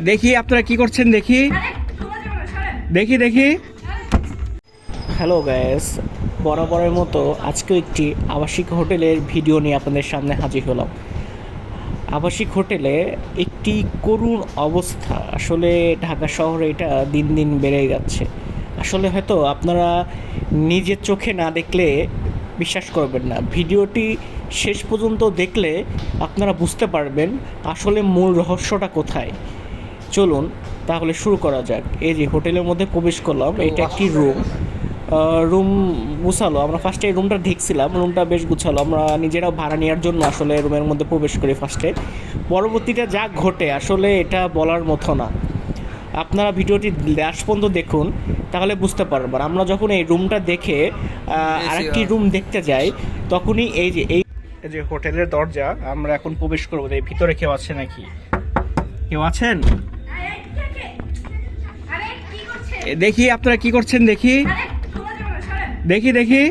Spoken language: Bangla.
দেখি আপনারা কি করছেন, দেখি। দেখি দেখি। হ্যালো গ্যাস বরাবরের মতো আজকেও একটি আবাসিক হোটেলের ভিডিও নিয়ে আপনাদের সামনে হাজির হলাম। আবাসিক হোটেলে একটি করুণ অবস্থা। আসলে ঢাকা শহরে এটা দিন দিন বেড়ে যাচ্ছে। আসলে হয়তো আপনারা নিজের চোখে না দেখলে বিশ্বাস করবেন না। ভিডিওটি শেষ পর্যন্ত দেখলে আপনারা বুঝতে পারবেন আসলে মূল রহস্যটা কোথায়। চলুন তাহলে শুরু করা যাক। এই যে হোটেলের মধ্যে প্রবেশ করলাম এটা একটি রুম রুম গুছালো। আমরা ফার্স্টে এই রুমটা দেখছিলাম রুমটা বেশ গুছালো। আমরা নিজেরাও ভাড়া নেওয়ার জন্য আসলে রুমের মধ্যে প্রবেশ করি ফার্স্টে পরবর্তীতে যা ঘটে আসলে এটা বলার মতো না। আপনারা ভিডিওটি লাস্ট পর্যন্ত দেখুন তাহলে বুঝতে পারবেন। আমরা যখন এই রুমটা দেখে আরেকটি রুম দেখতে যাই তখনই এই যে এই যে হোটেলের দরজা আমরা এখন প্রবেশ করব। এই ভিতরে কেউ আছে নাকি? কেউ আছেন? দেখি আপনারা কি করছেন দেখি। দেখি দেখি।